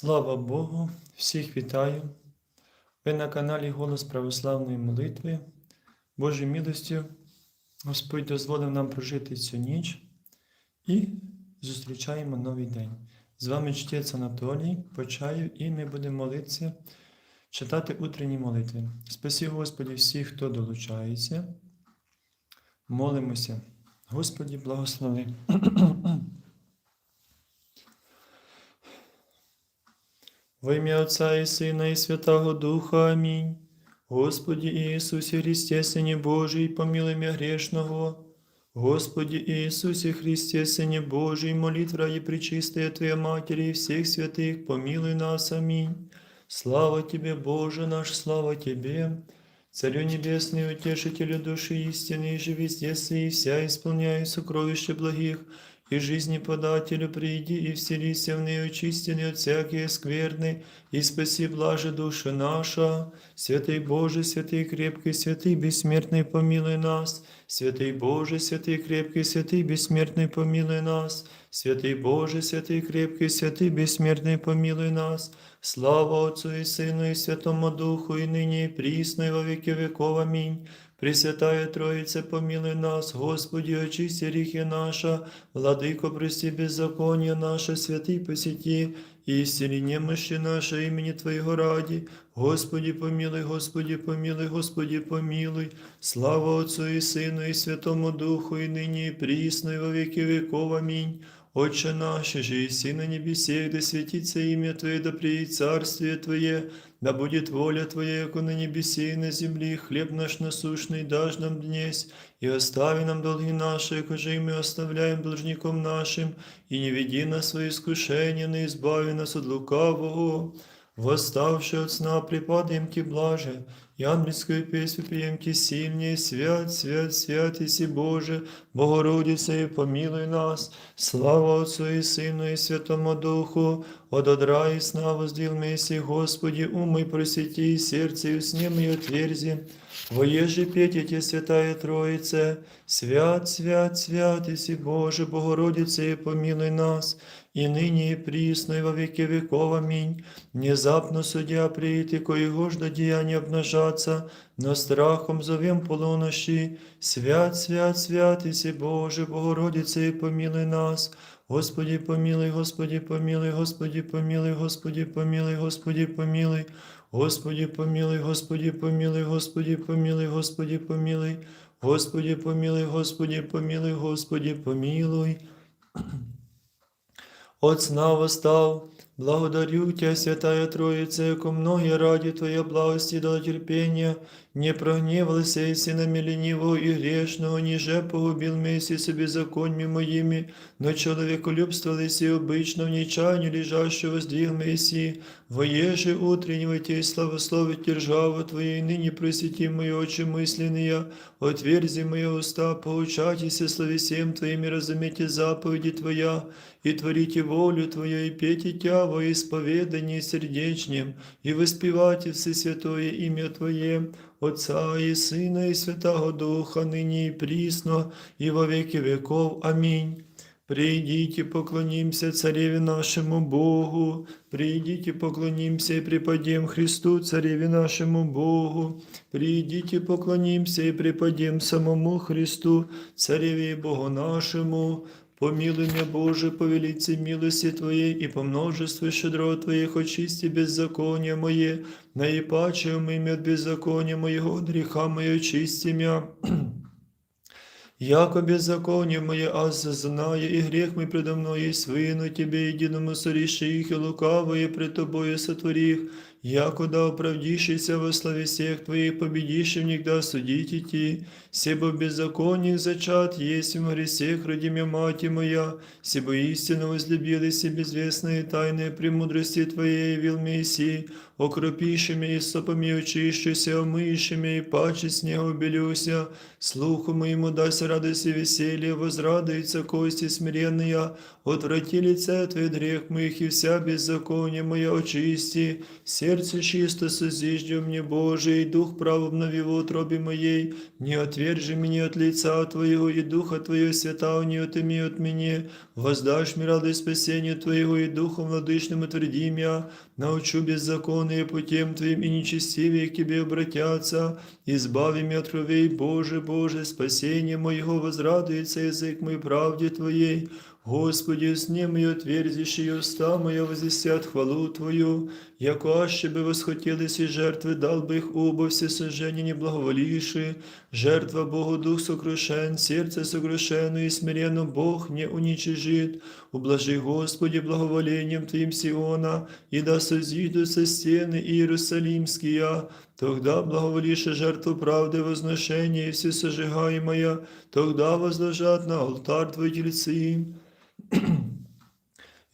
Слава Богу! Всіх вітаю! Ви на каналі Голос Православної молитви. Божою милостю Господь дозволив нам прожити цю ніч і зустрічаємо новий день. З вами чтець Анатолій Почаєв, і ми будемо молитися, читати утренні молитви. Спасі Господі всіх, хто долучається. Молимося. Господі, благослови. Во ім'я Отця і Сина, і Святого Духа. Амінь. Господі Ісусі Христе, Сині Божий, помилуй мя грешного. Господи Иисусе Христе, Сыне Божий, молитва и пречистая Твоя Матери и всех святых, помилуй нас. Аминь. Слава Тебе, Боже наш, слава Тебе. Царю Небесный, утешителю души истины, и же везде и вся исполняй сокровища благих, и жизни подателю приди и вселися в нее очистенный от всякие скверны, и спаси блаже душа наша. Святый Боже, святый крепкий, святый бессмертный, помилуй нас. Святый Боже, святый крепкий, святый бессмертный, помилуй нас. Святый Боже, святый крепкий, святый бессмертный, помилуй нас. Слава Отцу и Сыну и Святому Духу, и ныне и присно, и во веки веков. Аминь. Пресвятая Троица, помилуй нас, Господи, очисти грехи наша, Владыко, прости беззаконие наше, святый посети, и исцели немощи наше имени Твоего ради. Господи, помилуй, Господи, помилуй, Господи, помилуй. Слава Отцу и Сыну и Святому Духу, и ныне и присно, и во веки веков. Аминь. Отче наш, же и на небесе, да светится имя Твое, да приедет царствие Твое, да будет воля Твоя, яко на небесе и на земле, хлеб наш насущный дашь нам днесь, и остави нам долги наши, кожи мы оставляем должником нашим, и не веди нас свои искушения, но избави нас от лукавого. Восставши от сна, припадаем к блаже, ангельскую песню пьем Ки свят, свят, свят, Иси Боже, Богородица, и помилуй нас, слава Отцу и Сыну и Святому Духу, от одра и сна воздел Месси, Господи, умой просети, сердце и усне и отверзи, Воеже петите, Святая Троице, свят, свят, свят, Иси Боже, Богородица, и помилуй нас, и ныне и присно, и во веки веков. Аминь. Внезапно судья прийти, коего жда деяния обнажаться, но страхом зовем полуноши. Свят, свят, свят, Иси Боже, Богородице, и помилуй нас. Господи, помилуй, Господи, помилуй, Господи, помилуй, Господи, помилуй, Господи, помилуй. Господи, помилуй, Господи, помилуй, Господи, помилуй, Господи, помилуй. Господи, помилуй, Господи, помилуй, Господи, помилуй. От сна восстал, благодарю Тебя, Святая Троица, яко многие ради Твоей благости дала терпения, не прогневался и сынами ленивого и грешного, ниже погубил Месси себе законьми моими, но человеколюбствовал и обычно в нечаянию лежащего сдвиг Мессии, воеже утреннего Тебе славословить державу Твою, и ныне просвети мои очи мысленные, отверзи мои уста, поучайтесь словесем Твоими, разумейте заповеди Твоя, и творите волю Твою, и пейте Тя во исповедании сердечнем, и воспевайте Всесвятое имя Твое, Отца и Сына, и Святого Духа, ныне и присно, и во веки веков. Аминь. Придите, поклонимся Цареве нашему Богу, придите, поклонимся и преподем Христу, Цареве нашему Богу, придите, поклонимся и преподем самому Христу, Цареве Богу нашему, Помилуй меня, Боже, по велице милости и по множеству щедро Твоих очисти беззакония мое, наипаче умыми от беззакония моего, греха мое очисти мя. Яко беззаконие мое аз знаю, и грех мой предо мной есть вину Тебе, единому их, и лукавое пред Тобою сотвори их, яко да оправдишься во славе всех Твоих, победишь в них да судить идти, себо беззаконных зачат есть в гресех, родимя мати моя, себо истинно возлюбились и безвестные тайны премудрости Твоей, вил Мессии, окропишими и сопами очищуся, омышими и паче снегу белюся, слуху моему дайся возрадуйся и веселье, возрадуются кости смиренные, отврати лице Твое от грех моих, и вся беззаконие моя очисти, сердце чисто созиждем мне, Божий, и дух прав обнови в утробе моей, не отвержи меня от лица Твоего, и духа Твоего свята не отыми от меня, воздашь мне радость спасения Твоего, и духом владычным утверди меня, научу беззаконные путем Твоим, и нечестивые к Тебе обратятся, избави меня от кровей, Боже, Боже, спасение моего возрадуется язык мой правде Твоей, Господи, сне мої отверзишь, и уста моя возвестят хвалу Твою, яко аще бы восхотелись и жертвы, дал бы их оба все сожжения не благоволивши, жертва Богу дух сокрушен, сердце сокрушено и смиренно Бог не уничижит. Ублажи, Господи, благоволением Твоим Сиона, и да созидутся стены Иерусалимские, тогда благоволише жертву правды возношения и все сожигаемое, тогда возложат на алтарь Твой тельцы.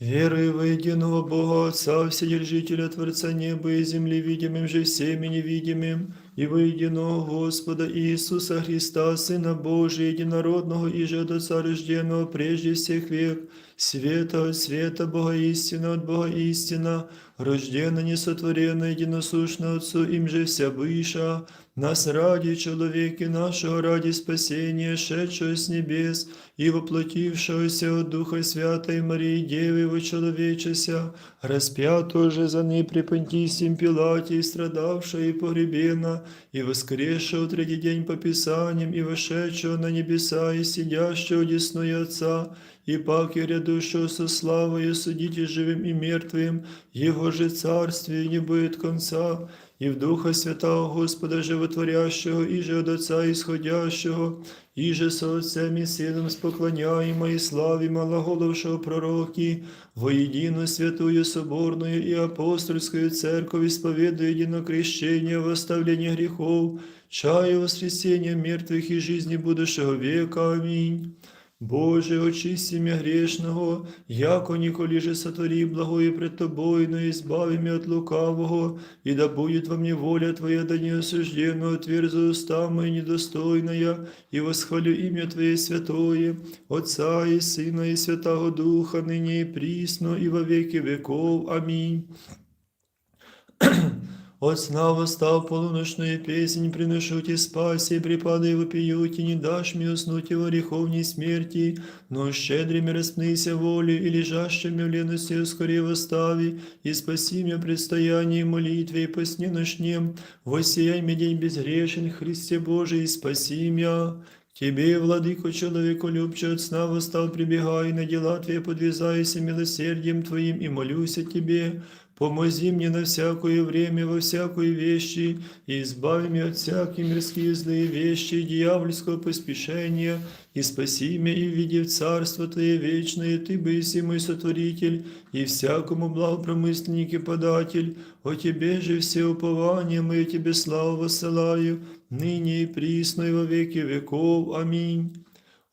Верую в единого Бога Отца, Вседержителя Творца неба и земли, видимым же всеми невидимым, и во единого Господа Иисуса Христа, Сына Божия, единородного и же от Отца рожденного прежде всех век, света от света, Бога истина от Бога истина, рожденно несотворенно, единосущно Отцу, им же вся выша, нас ради человеки нашего, ради спасения, шедшего с небес и воплотившегося от Духа Святой Марии Девы во человечеся, распятого же за ней при Понтисим Пилате, и страдавшего и погребена, и воскресшего третий день по Писаниям, и вошедшего на небеса, и сидящего одесную Отца, и пак и грядущего со славою судите живым и мертвым, Его же царствие не будет конца, и в Духа Святого Господа Животворящего, и же от Отца исходящего, и же со Отцем и Сыном споклоняемо и славе малоголовшего пророки, воедино святую соборную и апостольскую церковь исповедуя едино крещение в оставлении грехов, чаю воскресения мертвых и жизни будущего века. Аминь. Боже, очисти меня грешного, яко николи же сотвори благое пред Тобой, но избави меня от лукавого, и да будет во мне воля Твоя, да не осужденно отверзу уста мои недостойная, и восхвалю имя Твое святое, Отца и Сына и Святого Духа, ныне и присно, и во веки веков. Аминь. От сна восстав полуночную песнь, приношу тебе спаси, припадай вопию, и не дашь мне уснуть во греховней смерти, но щедрыми распнися волю и лежащими в лености скорее восстави, и спаси меня предстоянии молитве и по сне ночнем, воссияй мне день безгрешен, Христе Божий, и спаси меня. Тебе, владыко человеку любче от сна восстал, прибегай, на дела Твои подвязайся милосердием Твоим и молюсь о Тебе. Помози мне на всякое время, во всякой вещи, и избави меня от всяких мирские злые вещи и дьявольского поспешения, и спаси меня и введи в Царство Твое вечное, Ты быси мой сотворитель, и всякому благопромысленник и податель, о Тебе же все упования мои Тебе славу воссылаю, ныне и присно и во веки веков. Аминь.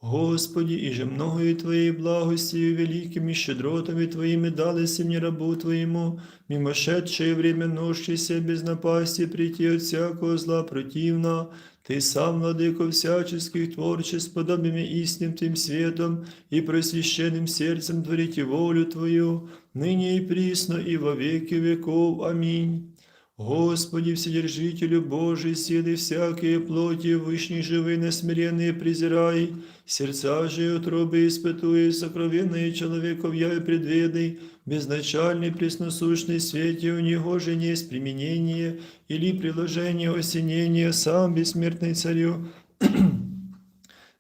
Господи, и же многою Твоей благостью, великими щедротами Твоими далися мне рабу Твоему, мимошедшее время ношися без напасти прийти от всякого зла противна, Ты сам, владыко всяческих творчеств, подобными истинным Твоим светом и просвященным сердцем творите волю Твою, ныне и присно и во веки веков. Аминь. Господи, Вседержителю Божий, силы всякие плоти, вышних живы, несмиренные презирай, сердца же и утробы испытуя, сокровенные человеков я и предведай, безначальный пресносущный свете у него же не есть применение или приложение осенения, сам бессмертный царю,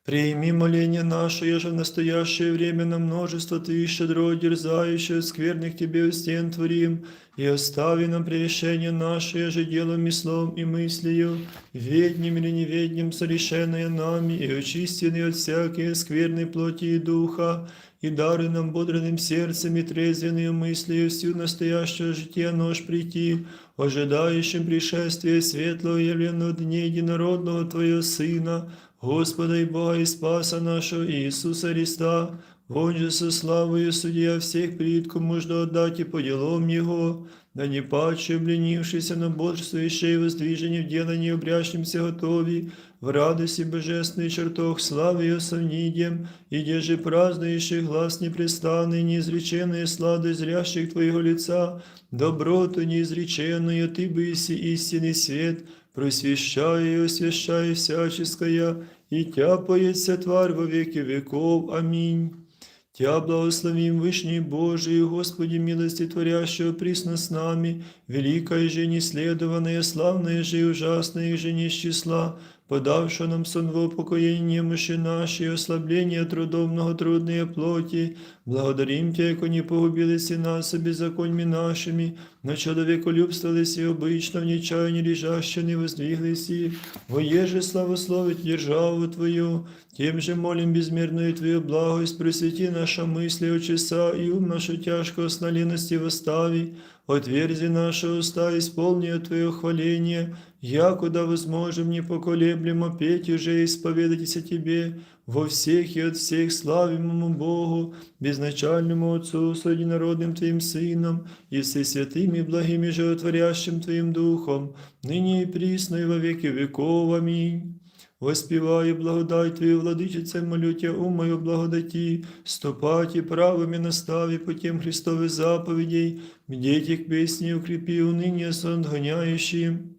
Прими моление наше, еже в настоящее время на множество Ты щедро дерзающих, скверных Тебе стен творим, и остави нам прегрешение наше, еже делом и словом и мыслью, ведним или неведним совершенное нами, и очистенные от всякие скверной плоти и духа, и даруй нам бодрым сердцем и трезвенную мыслью всю настоящее житие нож прийти, ожидающим пришествия светлого явленного дня единородного Твоего Сына, Господа и Бога и Спаса нашего Иисуса Христа, Он же со славою судья всех предков можно отдать и по делам Его, да не паче обленившийся, но бодрствующие и воздвижение в делании обрящимся готови, в радости божественный чертог славы ее совнидем, и деже празднующий глаз непрестанный, неизреченные слады зрящих Твоего лица, доброту неизреченную Ты быси истинный свет, просвещая и освящай всяческая, и тяпается тварь во веки веков. Аминь. Тя благословим Вышний Божий, Господи милости творящего присно с нами, великая же неследованная, славная же и ужасная же не числа, подавшего нам сон в упокоение мыши нашей, ослабление трудов многотрудные плоти, благодарим Тя, яко не погубились и нас беззаконьми нашими, но человеколюбствовались и обычно в нечаянии лежаще не воздвиглись, и воеже славословить державу Твою, тем же молим безмерную Твою благость, просвети наша мысли, очеса и ум нашу тяжко осналенности восстави, отверзи наши уста, исполни от Твое хваление, якуда возможем непоколеблемо петь уже и исповедайтесь о Тебе, во всех и от всех славимому Богу, безначальному Отцу, с единородным Твоим Сыном, и всесвятым и благим и животворящим Твоим Духом, ныне и присно и во веки веков. Аминь. Воспіваю благодать Твою, владичице, молю Тя, у мою благодаті, ступати правими наставі путем Христових заповідей, бдеть к песни укрепи уныние сон гоняющим.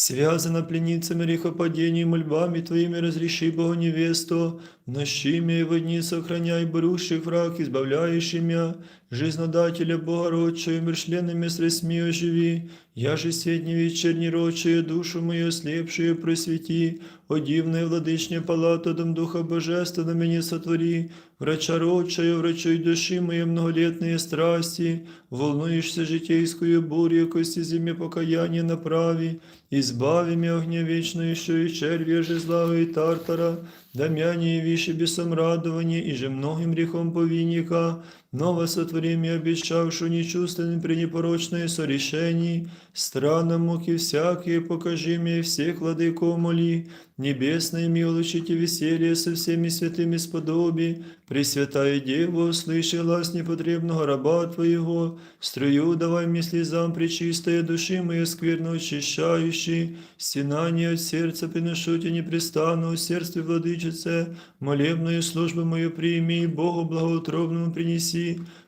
Связана пленницами грехопадений, мольбами Твоими разреши Богу невесту, в нощи и в дни сохраняй борущих враг, избавляющий мя, жизнодателя Богородчую, мершленными средствами оживи, я же средний вечерний рочую, душу мою слепшую просвети, о дивная владычня палата, дом Духа Божественного меня сотвори, врача рочаю, врачуй души мои многолетные страсти, волнуешься житейскую бурю, кости зиме покаяния направи, избави меня огня вечную, еще и червя же зла и тартара, дамяне и виши бесом радования, и же многим грехом повинника, ново сотвори мне обещавшу нечувственным при непорочное сорешении, странам муки всякие, покажи мне всех владыков моли, небесное милочите веселье со всеми святыми сподоби, Пресвятая Дева, услыши глаз непотребного раба Твоего, струю давай мне слезам пречистая души моей скверно очищающей, стенание от сердца приношу Тебе непрестанно, усердстве владычице, молебную службу мою прими, Богу благоутробному принеси,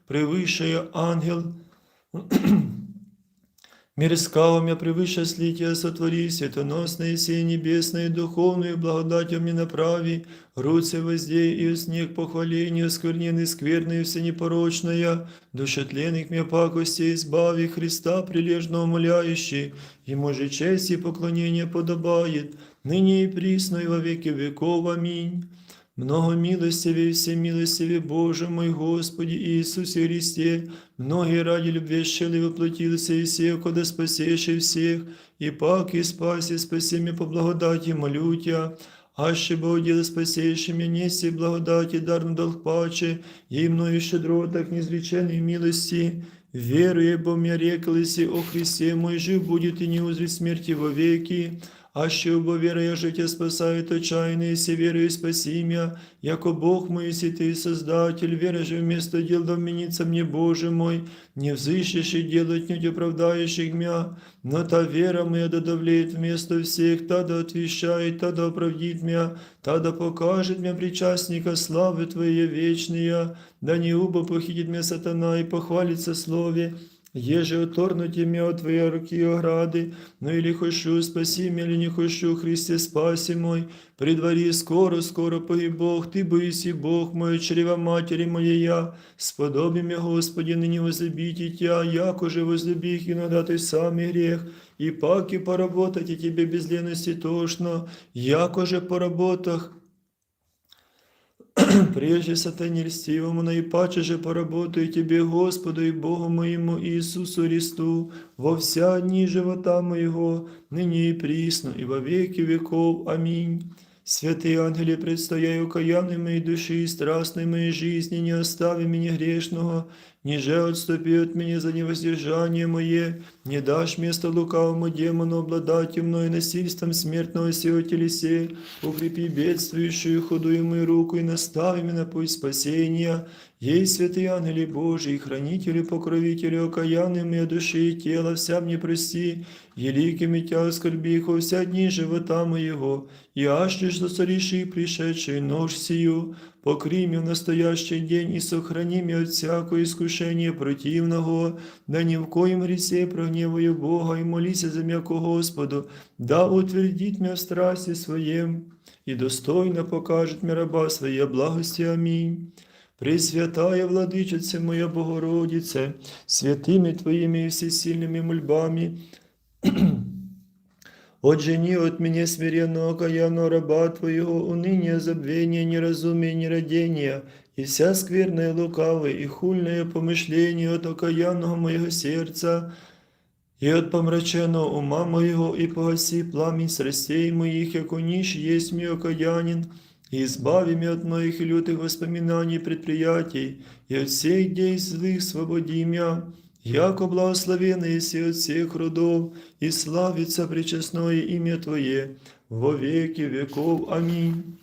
превыше ангел, Мир скалам я превыше слития сотвори, светоносные сей небесные, духовную благодатью мне направи, руцы воздей и снег похваления, скверненный скверный все непорочная, душетленных мне пакости избави Христа прилежно умоляющий, ему же честь и поклонение подобает, ныне и присно и во веки веков. Аминь. Много милостивый, всемилостивый Боже мой Господи Иисусе Христе, многие ради любви щели воплотился и сех, куда спасеши всех, и пак и спаси, спаси меня по благодати, молю Тя, аще Богоділи спасейши меня, неси благодати, даром долг паче, и мною щедротах неизреченной милости, веруя, бо мне реклися о Христе мой жив будет и не узрит смерти вовеки, аще бо вера життя спасает отчаянно, и все верою спаси меня, яко Бог мой, если Ты Создатель, вера же вместо дел да вменится мне, Боже мой, не взыщешь и делать не оправдающих меня, но та вера моя да давлеет вместо всех, та да отвещает, та да оправдит меня, та да покажет мне причастника славы Твоей вечные, да не убо похитит меня сатана и похвалится слове, Еже оторнуті мя от Твоя руки ограды, но или хочу, спаси меня, или не хочу, Христе, спаси мой, при дворі скоро, скоро погиб Бог, Ти боїсі Бог мой, чрева матері моєя, сподоби мя, Господи, нині возлюбите Тя, яко же возлюбих иногда Ты самый грех, и паки поработать и Тебе без лености тошно, яко же по работах Прежде сатане льстивому, наипаче же поработаю Тебе, Господу и Богу моему Иисусу Христу, во вся дни живота моего, ныне и присно, и во веки веков. Аминь. Святые ангели, предстояю каянной моей души и страстной моей жизни, не остави меня грешного, ниже отступи от меня за невоздержание мое, не дашь место лукавому демону обладать мною насильством смертного сего телесе, укрепи бедствующую худую мою руку и настави меня на путь спасения, Ей, святые ангели Божии, хранители, покровители, окаянные моей души и тела, вся мне прости, великими тя оскорбиху, вся дни живота моего, и аж лишь до цариши пришедшей нож сию, покри меня в настоящий день и сохрани меня от всякого искушения противного, да ни в коем гресе прогневаю Бога и молися за м'яко Господу, да утвердит меня в страсти своем, и достойно покажет мне раба своей благости. Аминь. Пресвятая владичице моя Богородице, святими Твоими и всесильными мольбами, Отжени от меня смиренного каянного раба Твоего, уныния, забвения, неразумия, нерадения, и вся скверная лукавая и хульное помышление от окаянного моего сердца, и от помраченного ума моего, и погаси пламень страстей моих, яко нищ есть мой окаянин, и избави меня от моих лютых воспоминаний и предприятий, и от всех дей злых свободи меня, яко благословенный си от всех родов, и славится пречестное имя Твое во веки веков. Аминь.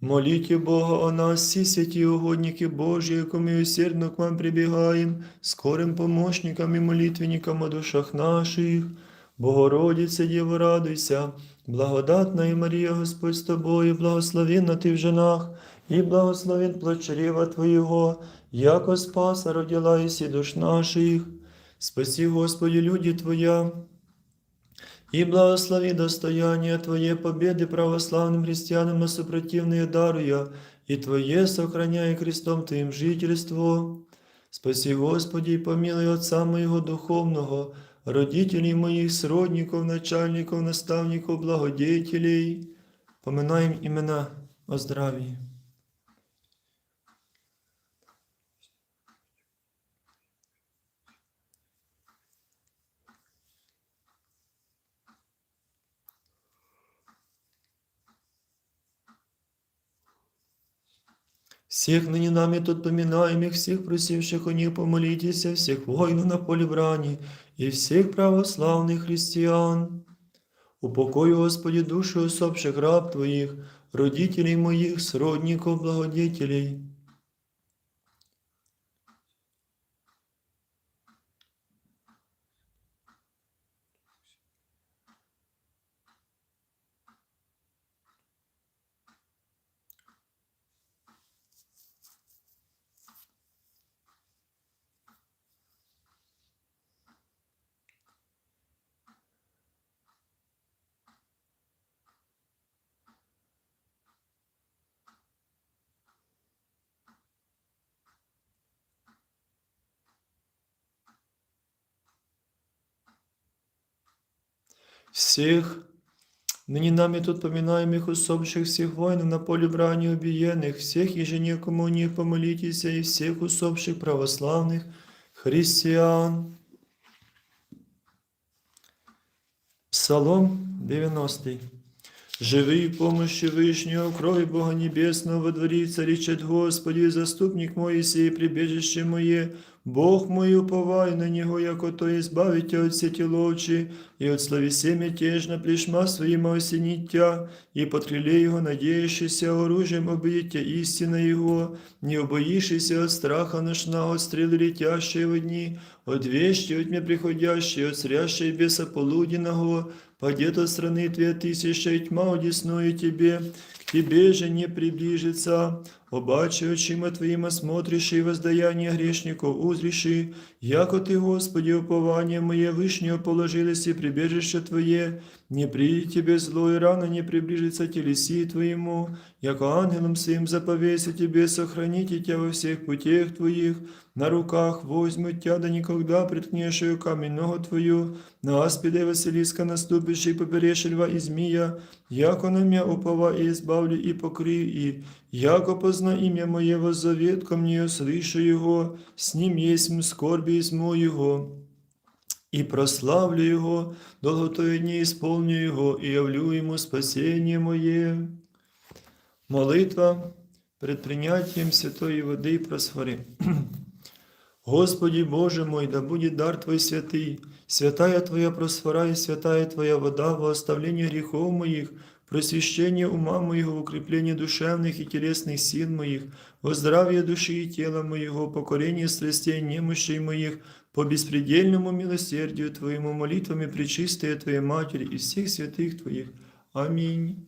Молите Бога о нас, всі святі угодники Божі, ми усердно к вам прибігаємо, скорим помощникам і молитвенникам о душах наших. Богородице, Діво, радуйся, благодатна і Марія, Господь з тобою, благословенна ти в женах, і благословен плод чрева Твоєго, яко спаса родила ісі душ наших. Спаси, Господи, люди Твоя, и благослови достояние Твое победы православным христианам на супротивные даруя, и Твое сохраняй крестом Твоим жительство. Спаси, Господи, и помилуй Отца моего духовного, родителей моих, сродников, начальников, наставников, благодетелей. Поминаем имена о здравии. Всех ныне нами тут поминаемых, всех просивших у них помолитесь, всех воинов на поле брани и всех православных христиан. Упокой, Господи, души усопших раб Твоих, родителей моих, сродников, благодетелей. всех, ныне нами тут поминаемых усопших всех воинов на поле брани убиенных, всех еженекому у них помолитесь, и всех усопших православных христиан. Псалом 90. Живи в помощи Вышнего, крови Бога Небесного, во дворе царичет Господи, заступник мой, сей прибежище мое, Бог мой, уповай на Него, яко то избавите от сети ловчи, и от словесе мятежно плешма своим осенить тя, и под крыле Его надеющийся оружием обидите истина Его, не убоишься от страха ношна, от стрелы летящие в дни, от вещи от мне приходящие, от срящей беса полуденного, Падет от страны Твоя тысяча, и тьма удесную Тебе, к Тебе же не приближится. Обаче очима Твоим осмотришь и воздаяние грешников узриши, яко Ты, Господи, упование мое вышнее положилось и прибежище Твое, не придет Тебе зло и рано не приближится телеси Твоему, яко ангелом своим заповеся Тебе сохраните Тебя во всех путях Твоих, на руках возьмут Тя, да никогда приткнешь ее камень ногу Твою, на аспиде Василиска наступишь и поберешь льва и змея, яко на меня упова и избавлю и покрив, и яко позна имя Мое воззовет ко мне, слышу Его, с ним есть скорби изму Его. И прославлю Его, долготою дни исполню Его, и явлю Ему спасение Мое. Молитва перед прийняттям святої води просфори. Господи Боже мой, да будет дар Твой святый, святая Твоя просфора и святая Твоя вода во оставление грехов моих, просвещение ума моего, укрепление душевных и телесных сил моих, во здравие души и тела моего, покорение страстей немощей моих, по беспредельному милосердию Твоему, молитвами Пречистая Твоей Матери и всех святых Твоих. Аминь.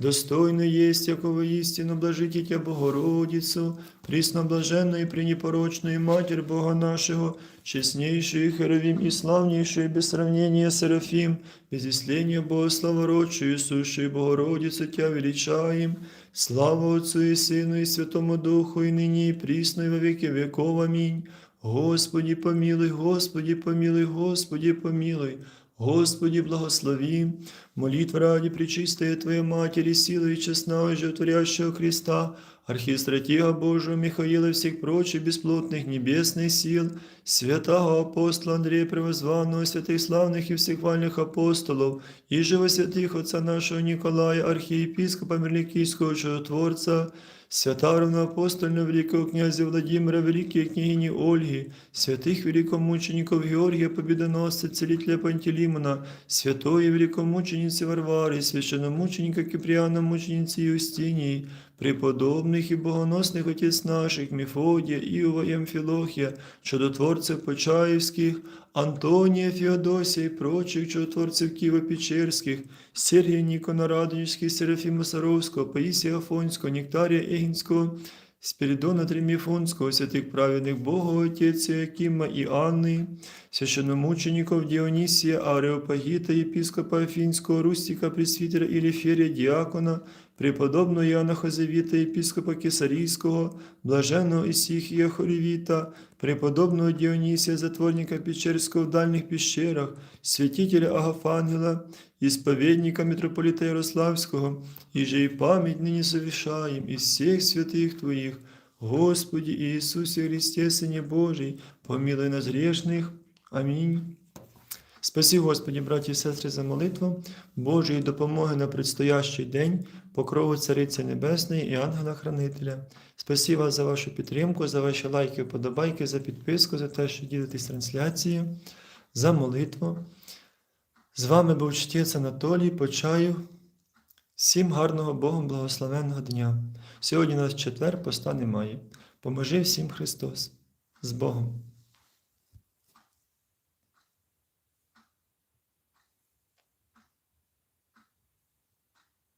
Достойно есть, якого истину блажите Тя Богородицу, пресноблаженную и пренепорочную Матерь Бога нашего, честнейшую Херовим и славнейшую без сравнения Серафим, без исления Бога славородшую, сущую Богородицу Тя величаем, слава Отцу и Сыну и Святому Духу, и ныне и присно, и во веки веков. Аминь. Господи помилуй, Господи помилуй, Господи помилуй. Господи, благослови, молитва ради Пречистая Твоей Матери, силы и честного животворящего Христа, архистратига Божию Михаила и всех прочих бесплотных небесных сил, святого апостола Андрея Превозванного, святых славных и всехвальных апостолов, и живо святых отца нашего Николая, архиепископа Мерликийского чудотворца, святого равноапостольного великого князя Владимира, великой княгини Ольги, святых великомучеников Георгия Победоносца, целителя Пантелеймона, святой и великомученицы Варвары, священномученика Киприана, мученицы Юстинии, преподобных и богоносных отец наших, Мефодия, Иова и Амфилохия, чудотворцев Почаевских, Антония, Феодосия и прочих чудотворцев Киево-Печерских, Сергия Никона Радонежских, Серафима Саровского, Паисия Афонського, Нектария Егінського, Спиридона Триміфонського, святих праведних Бога Отець Якима і Анни, священномучеников Діонісія, Ареопагіта, єпископа Афінського, Рустіка, Пресвітера Іліферія, Діакона, преподобного Іоанна Хозевіта, єпископа Кесарійського, блаженного Ісіхія Хорівіта, преподобного Діонісія, затворника Печерського в дальних пещерах, святителя Агафангела, исповедника митрополита Ярославского, и же и память ныне совершаем из всех святых Твоих, Господи Иисусе Христе, Сыне Божий, помилуй нас грешных. Амінь. Спасі, Господі, браті і сестри, за молитву, Божої допомоги на предстоящий день, покрову Цариці Небесної і ангела-хранителя. Спасі вас за вашу підтримку, за ваші лайки, вподобайки, за підписку, за те, що ділитесь трансляцією, за молитву. З вами був чтець Анатолій Почаю. Всім гарного Богом благословенного дня. Сьогодні у нас четвер, поста немає. Поможи всім Христос. З Богом!